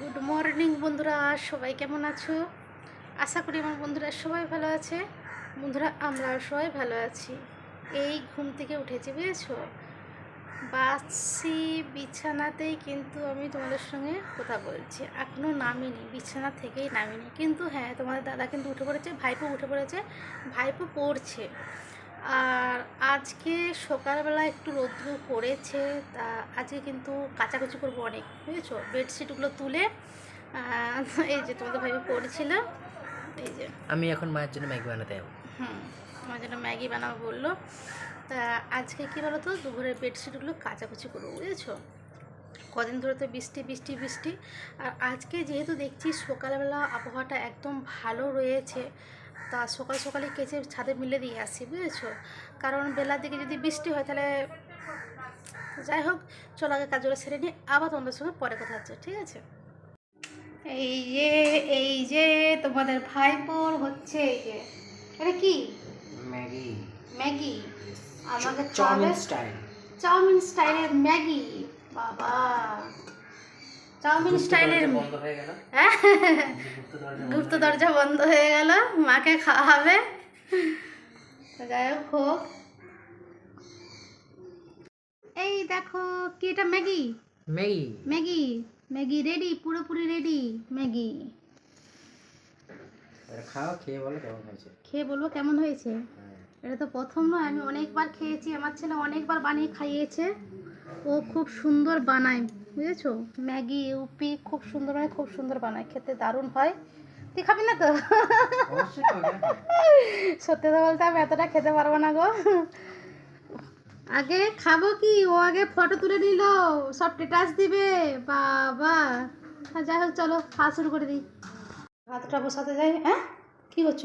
Good morning বন্ধুরা, সবাই কেমন আছো? আশা করি আমার বন্ধুরা সবাই ভালো আছে। বন্ধুরা আমরা সবাই ভালো আছি। এই ঘুম থেকে উঠেছি, বুঝেছ? বাসি বিছানাতেই কিন্তু আমি তোমাদের সঙ্গে কথা বলছি। এখনও নামিনি, বিছানা থেকেই নামিনি। কিন্তু হ্যাঁ তোমাদের দাদা কিন্তু উঠে পড়েছে, ভাইপো উঠে পড়েছে, ভাইপো পড়ছে। আর আজকে সকালবেলা একটু রৌদ্র করেছে তা আজকে কিন্তু কাচাকুচি করব অনেক বুঝেছ? বেডশিটগুলো তুলে এই যে তোমাদের ভাইপো পড়েছিল এই যে। আমি এখন মায়ের জন্য ম্যাগি বানাতে যাব। হুম আমার জন্য ম্যাগি বানাবো বলল তা আজকে কী বলো তো দুপুরের বেডশিটগুলো কাচাকুচি করব বুঝেছ? কদিন ধরে তো বৃষ্টি বৃষ্টি বৃষ্টি আর আজকে যেহেতু দেখছি সকালবেলা আবহাওয়াটা একদম ভালো রয়েছে তা সকাল সকালে কেচে ছাদে মিলে দিয়ে আসি বুঝেছ? কারণ বেলার দিকে যদি বৃষ্টি হয় তাহলে যাই হোক চলো আগে কাজগুলো সেরে নিয়ে আবার তোমাদের সঙ্গে পরে কথা হচ্ছে ঠিক আছে? এই যে এই যে তোমাদের ভাইপোর হচ্ছে এই যে এটা কি? ম্যাগি। ম্যাগি। আমাকে চাউমিন স্টাইল। চাউমিন স্টাইলের ম্যাগি বাবা। চাউমিন স্টাইলের বন্ধ হয়ে গেল। হ্যাঁ গুপ্ত দরজা বন্ধ হয়ে গেল। মাকে খাওয়াবে। তো যাই হোক হোক। এই দেখো কি এটা? Maggi? Maggi. Maggi. Maggi ready পুরোপুরি রেডি ম্যাগি। খাও খেয়ে বলো কেমন হয়েছে। খেয়ে বলব কেমন হয়েছে? হ্যাঁ। এটা তো প্রথম নয় আমি অনেকবার খেয়েছি আমার ছেলে অনেকবার বানিয়ে খাইয়েছে। ও খুব সুন্দর বানায়। বুঝেছ? ম্যাগি ইউপি খুব সুন্দর মানে খুব সুন্দর বানায় খেতে দারুণ হয়। তুই খাবি না তো? কেন? সত্যি কথা বলতে আমি এতটা খেতে পারব না গো। আগে খাব কি? ও আগে ফটো তুলে নিল সব স্টেটাস দিবে। বাবা। যাই হোক চলো খাওয়া শুরু করে দিই। ভাতটা বসাতে যাই হ্যাঁ? কী করছ?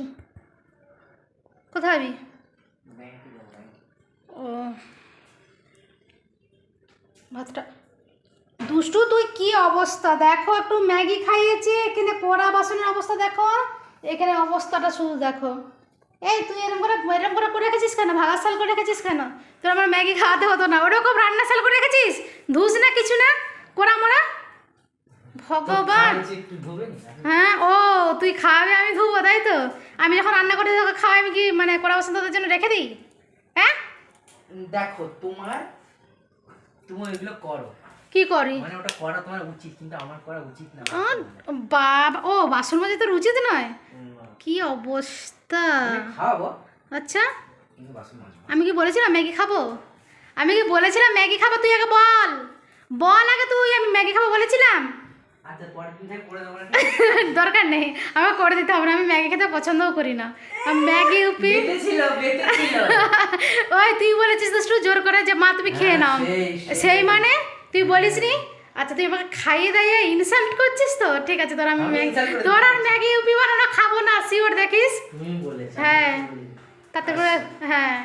কোথায় ম্যাগি। ও। ভাতটা দুষ্টু তুই কি অবস্থা? দেখো একটু ম্যাগি খাইয়েছে এখানে পোড়া বাসনের অবস্থা দেখো। এখানে অবস্থাটা শুধু দেখো। এই তুই এরকম করে এরকম করে করে রেখেছিস কেন? ভাগা সাল করে রেখেছিস কেন? তোর আমার ম্যাগি খাওয়াতে হতো না। ওরকম রান্না সাল করে রেখেছিস? ধুস না কিছু না? কোরা মোড়া ভগবান? হ্যাঁ ও তুই খাওয়াবি আমি ধুবো তাই তো? আমি যখন রান্না করে তোকে খাওয়াই আমি কি মানে কোড়া বাসন তোদের জন্য রেখে দিই? হ্যাঁ? দেখো তোমার তুমি এগুলো করো। কি করি? মানে ওটা করা তোমার উচিত কিন্তু আমার করা উচিত না বাবা ও বাসন মাজা তোর উচিত নয়? কি অবস্থা? খাওয়াবো আচ্ছা। আমি কি বলেছিলাম ম্যাগি খাব? আমি কি বলেছিলাম ম্যাগি খাব? তুই আগে বল। বল আগে তুই আমি ম্যাগি খাব বলেছিলাম। আচ্ছা দরকার নেই আমাকে করে দিতে হবে না আমি ম্যাগি খেতে পছন্দও করি না। ম্যাগি উপি ওই তুই বলেছিস তো জোর করে যে মা তুমি খেয়ে নাও। হ্যাঁ, সেই। সেই মানে? তুই বলিস নি? আচ্ছা তুই আমাকে খাইয়ে দাইয়ে ইনসাল্ট করছিস তো? ঠিক আছে তোর আমি তোর আর ম্যাগি উপি বানানো খাব না শিওর দেখিস? হ্যাঁ। তাতে করে হ্যাঁ।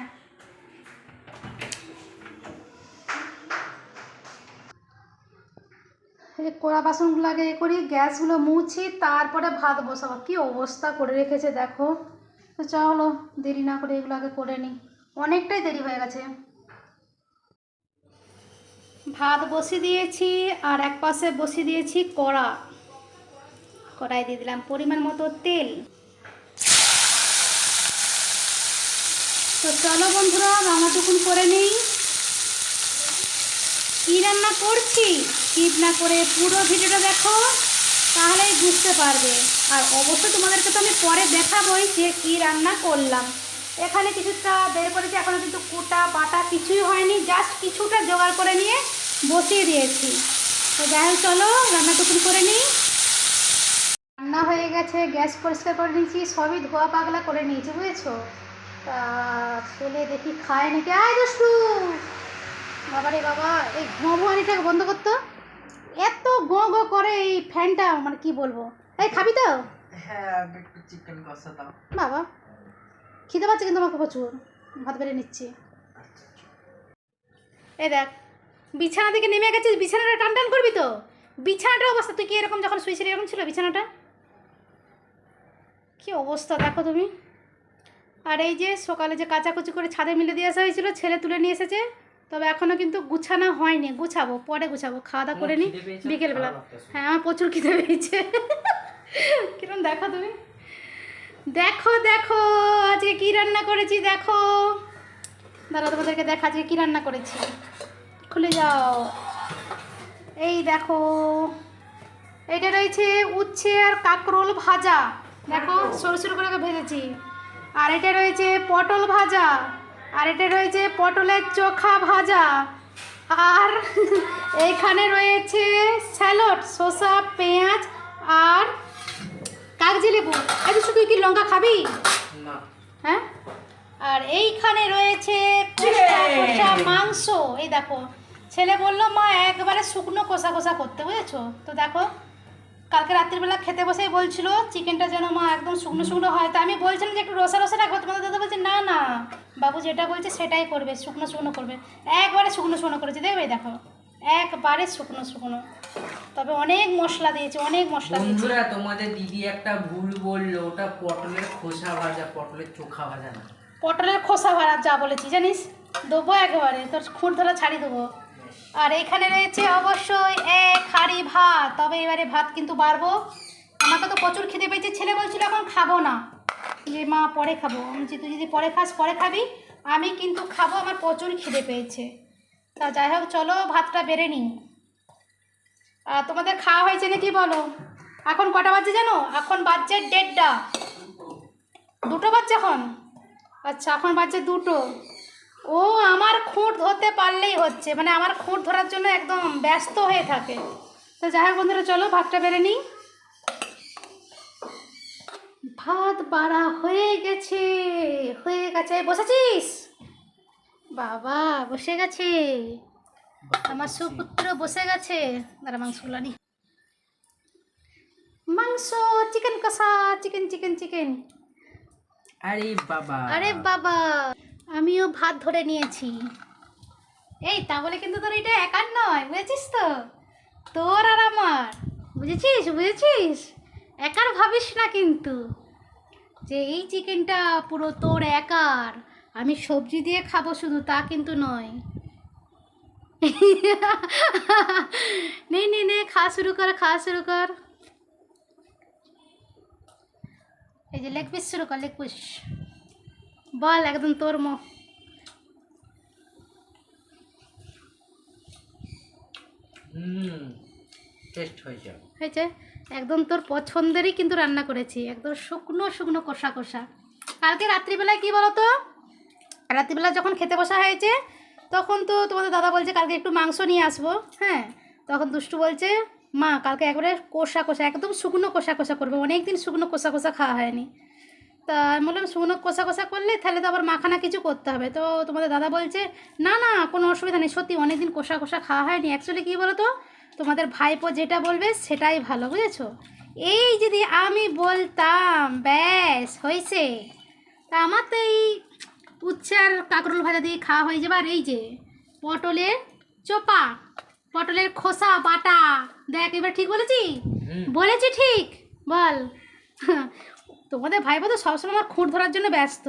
এই কড়া বাসনগুলো আগে এ করি গ্যাসগুলো মুছি তারপরে ভাত বসাবো। কি অবস্থা করে রেখেছে দেখো। তো চলো দেরি না করে এগুলো আগে করে নিই। অনেকটাই দেরি হয়ে গেছে। ভাত বসিয়ে দিয়েছি আর এক পাশে বসিয়ে দিয়েছি কড়া। কড়াই দিয়ে দিলাম পরিমাণ মতো তেল। তো চলো বন্ধুরা রান্নাটুকুন করে নিই। কী রান্না করছি? স্কিপ না করে পুরো ভিডিওটা দেখো, তাহলেই বুঝতে পারবে। আর অবশ্যই তোমাদেরকে তো আমি পরে দেখাবই যে কী রান্না করলাম। এখানে কিছুটা বের করেছি এখনও কিন্তু কুটা বাটা কিছুই হয়নি, জাস্ট কিছুটা জোগাড় করে নিয়ে বসিয়ে দিয়েছি। তো যাই হোক চলো রান্নাটুকুন করে নিই। রান্না হয়ে গেছে গ্যাস পরিষ্কার করে নিয়েছি সবই ধোয়া পাগলা করে নিয়েছি বুঝেছ? তা ছেলে দেখি খায় নাকি। আয় দুষ্টু বাবারে বাবা এই ঘুমাবুয়ানিটাকে বন্ধ করতো? এত গো গো করে এই ফ্যানটা মানে কি বলব? এই খাবি তো? হ্যাঁ একটু চিকেন কষা দাও বাবা খিদে পাচ্ছে কিন্তু আমাকে প্রচুর। ভাত বেড়ে নিচ্ছি। এই দেখ বিছানা থেকে নেমে গেছিস বিছানাটা টান টান করবি তো? বিছানাটার অবস্থা তুই কি এরকম যখন শুয়েছিলি এরকম ছিল বিছানাটা? কি অবস্থা দেখো তুমি। আর এই যে সকালে যে কাচাকুচি করে ছাদে মিলে দিয়ে আসা হয়েছিল ছেলে তুলে নিয়ে এসেছে তবে এখনও কিন্তু গুছানো হয়নি। গুছাবো পরে গুছাবো খাওয়া দাওয়া করে নি বিকেলবেলা। হ্যাঁ আমার প্রচুর খিদে পেয়েছে। কিরম দেখো তুমি। দেখো দেখো আজকে কি রান্না করেছি দেখো। দাঁড়া তোমাদেরকে দেখা আজকে কি রান্না করেছি। খুলে যাও। এই দেখো এটা রয়েছে উচ্ছে আর কাঁকরোল ভাজা। দেখো সরু সরু করে ভেজেছি। আর এটা রয়েছে পটল ভাজা। আর এটা রয়েছে পটলের চোখা ভাজা। আর এইখানে রয়েছে স্যালড শসা পেঁয়াজ আর কাগজি লেবু। আচ্ছা শুধু কি লঙ্কা খাবি? হ্যাঁ? আর এইখানে রয়েছে মাংস। এই দেখো ছেলে বলল মা একবারে শুকনো কষা কষা করতে বুঝেছ? তো দেখো কালকে রাত্রিবেলা খেতে বসেই বলছিল চিকেনটা যেন মা একদম শুকনো শুকনো হয়। তা আমি বলছিলাম যে একটু রসা রসা রাখব? তোমাদের দাদা বলছে না না বাবু যেটা বলছে সেটাই করবে শুকনো শুকনো করবে। একবারে শুকনো শুকনো করেছে দেখবে দেখো একবারে শুকনো শুকনো। তবে অনেক মশলা দিয়েছে অনেক মশলা বন্ধুরা তোমাদের দিদি একটা ভুল বলল ওটা পটলের খোসা ভাজা পটলের চোখা ভাজা না। পটলের খোসা ভাড়া যা বলেছি জানিস? দেবো একেবারে তোর খুঁট ধরা ছাড়ি দেবো। আর এখানে রয়েছে অবশ্যই এক হাঁড়ি ভাত। তবে এবারে ভাত কিন্তু বাড়বো। আমাকে তো প্রচুর খিদে পেয়েছে। ছেলে বলছিল এখন খাব না। যে মা, পরে খাব। আমি তুই যদি পরে খাস, পরে খাবি। আমি কিন্তু খাব। আমার প্রচুর খিদে পেয়েছে। তা যাই হোক, চলো ভাতটা বেড়ে নিই। আর তোমাদের খাওয়া হয়েছে নাকি বলো? এখন কটা বাজছে জানো? এখন বাজছে দেড়টা। দুটো বাজছে এখন? আচ্ছা এখন বাজছে দুটো। ও আমার খুঁট ধরতে পারলেই হচ্ছে মানে আমার খুঁট ধরার জন্য একদম ব্যস্ত হয়ে থাকে। তো যাই হোক বন্ধুরা চলো ভাতটা বেড়ে নিই। ভাত বাড়া হয়ে গেছে হয়ে গেছে। বসেছিস? বাবা বসে গেছে। আমার সুপুত্র বসে গেছে। দাঁড়া মাংসগুলো নি মাংস চিকেন কষা চিকেন চিকেন চিকেন আরে বাবা। আরে বাবা। আমিও ভাত ধরে নিয়েছি। এই তা বলে কিন্তু তোর এটা একার নয়, বুঝেছিস তো? তোর আর আমার, বুঝেছিস বুঝেছিস? একার ভাবিস না কিন্তু। যে এই চিকেনটা পুরো তোর একার, আমি সবজি দিয়ে খাব শুধু তা কিন্তু নয়। নে নে নে খাওয়া শুরু কর খাওয়া শুরু কর। এই যে লেগ পিস শুরু কর, লেগ পিস। বল একদম তোর মো। হয়েছে। একদম তোর পছন্দেরই কিন্তু রান্না করেছি। একদম শুকনো শুকনো কষা কষা। কালকে রাত্রিবেলায় কি বলো তো রাত্রিবেলা যখন খেতে বসা হয়েছে তখন তো তোমাদের দাদা বলছে কালকে একটু মাংস নিয়ে আসব হ্যাঁ? তখন দুষ্টু বলছে মা কালকে একবারে কষা কষা একদম শুকনো কষা কষা করব। অনেক দিন শুকনো কষা কষা খাওয়া হয়নি। তা আমি বললাম শুকনো কষা কষা করলে তাহলে তো আবার মাখানা কিছু করতে হবে। তো তোমাদের দাদা বলছে না না কোনো অসুবিধা নেই সত্যি অনেক দিন কষা কষা খাওয়া হয়নি। অ্যাকচুয়ালি কী বলো তো তোমাদের ভাইপো যেটা বলবে সেটাই ভালো বুঝেছ? এই যদি আমি বলতাম ব্যাস হয়েছে। তা আমার তো এই উচ্ছে আর কাঁকরোল ভাজা দিয়ে খাওয়া হয়ে যাবে। আর এই যে পটলের চোপা পটলের খোসা বাটা দেখ এবার ঠিক বলেছি? বলেছি ঠিক? বল। তোমাদের ভাইপো তো সবসময় আমার খুঁট ধরার জন্য ব্যস্ত।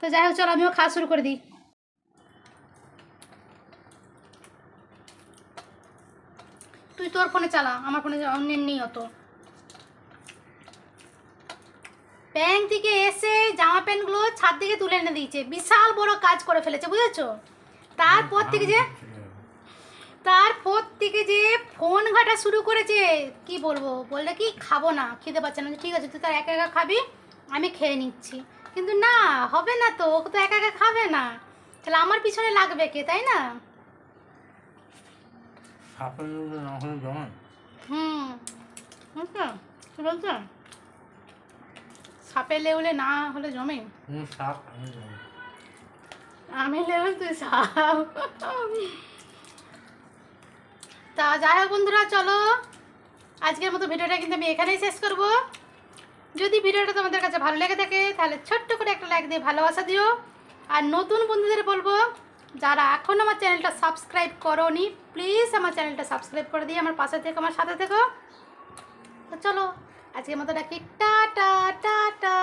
তো যাই হোক চলো আমিও খাওয়া শুরু করে দিই। তুই তোর ফোনে চালা আমার ফোনে নেই অত। ব্যাংক থেকে এসে জামা প্যান্টগুলো ছাদ থেকে তুলে এনে দিয়েছে। বিশাল বড় কাজ করে ফেলেছে বুঝেছ? তারপর থেকে যে তারপর থেকে যে ফোন ঘাটা শুরু করেছে কি বলব? বললে কি খাব না খেতে পাচ্ছে না। ঠিক আছে তুই তার একা একা খাবি আমি খেয়ে নিচ্ছি। কিন্তু না হবে না তো ওকে তো একা একা খাবে না। তাহলে আমার পিছনে লাগবে কে তাই না? হুম বলছো? সাপে লেউলে না হলে জমে? সাপ আমি জমান আমি লেউল তুই সাপ। তা যাই হোক বন্ধুরা, চলো। আজকের মতো ভিডিওটা কিন্তু আমি এখানেই শেষ করব। যদি ভিডিওটা তোমাদের কাছে ভালো লেগে থাকে, তাহলে ছোট্ট করে একটা লাইক দিয়ে ভালোবাসা দিও। আর নতুন বন্ধুদের বলব, যারা এখন আমার চ্যানেলটা সাবস্ক্রাইব করোনি প্লিজ আমার চ্যানেলটা সাবস্ক্রাইব করে দিয়ে আমার পাশে থেকে, আমার সাথে থেকো। তো চলো, আজকের মতো ডাকি টাটা টাটা